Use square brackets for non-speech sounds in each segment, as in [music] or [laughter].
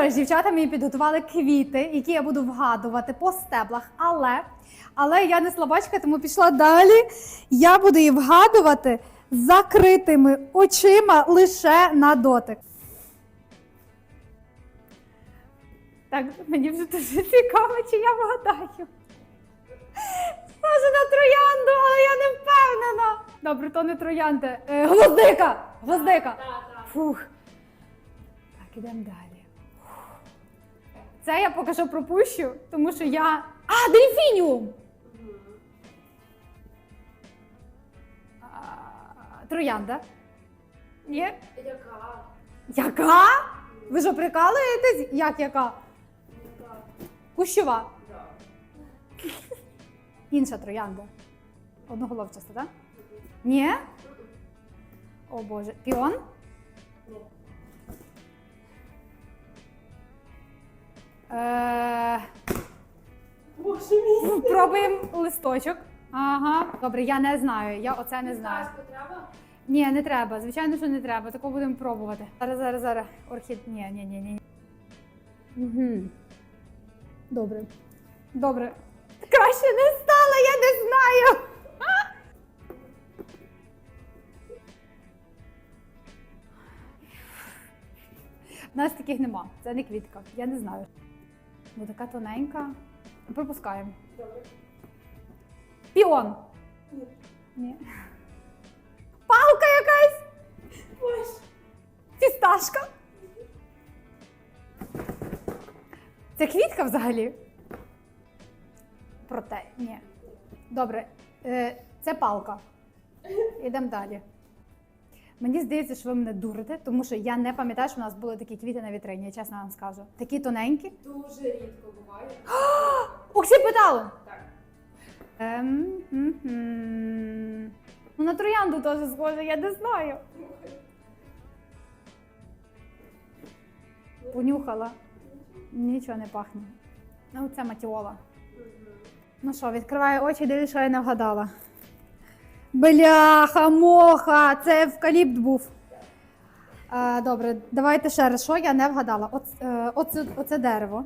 що ж, дівчата мені підготували квіти, які я буду вгадувати по стеблах, але, але я не слабачка, тому пішла далі. Я буду її вгадувати закритими очима лише на дотик. Так, мені вже дуже цікаво, чи я вгадаю. Може на троянду, але я не впевнена. Добре, то не троянда. Е, гвоздика! Гвоздика! Фух. Так, ідемо далі. Це я поки що пропущу, тому що я. А, дельфініум! А, Троянда. Ні? Яка? Яка? Ви що прикалуєтесь? Як яка? Кущова. Да. [laughs] Інша троянда. Одноголовчаста, так? Ні? О Боже. Піон? Ні. Е, Боже мій. пробуємо листочок. Ага. Добре, я не знаю. Я оце не знаю. Сказку треба? Ні, не треба. Звичайно, що не треба. Такого будемо пробувати. Зараз, зараз, зараз. Орхід. Ні, ні, ні, ні. Угу. Добре. Добре. Краще не стало, я не знаю. [laughs] У нас таких нема. Це не квітка. Я не знаю. Бо така тоненька. Пропускаємо. Добре. Піон. Ні. Ні. Палка якась. Боже. Фісташка. Це квітка взагалі? Проте, ні. Добре, е, це палка. Ідемо далі. Мені здається, що ви мене дурите, тому що я не пам'ятаю, що у нас були такі квіти на вітрині, я чесно вам скажу. Такі тоненькі. Дуже рідко буває. [gasps] Оксіпеталу! Так. Ем. Ну, на троянду теж схоже, я не знаю. Понюхала. Нічого не пахне. Ну, це матіола. Ну що, відкриваю очі, дивлюсь, що я не вгадала. Бляха, моха, це евкаліпт був. Е, добре, давайте ще раз, що я не вгадала. Оц, е, оце, оце дерево.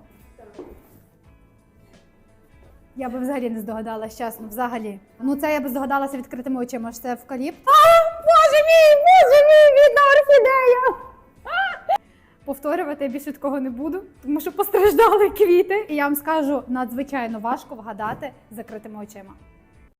Я би взагалі не здогадалась, чесно, взагалі. Ну це я би здогадалася відкритими очима, що це евкаліпт. А, боже мій, боже мій, бідна орхідея! Повторювати я більше такого не буду, тому що постраждали квіти. І я вам скажу, надзвичайно важко вгадати з закритими очима.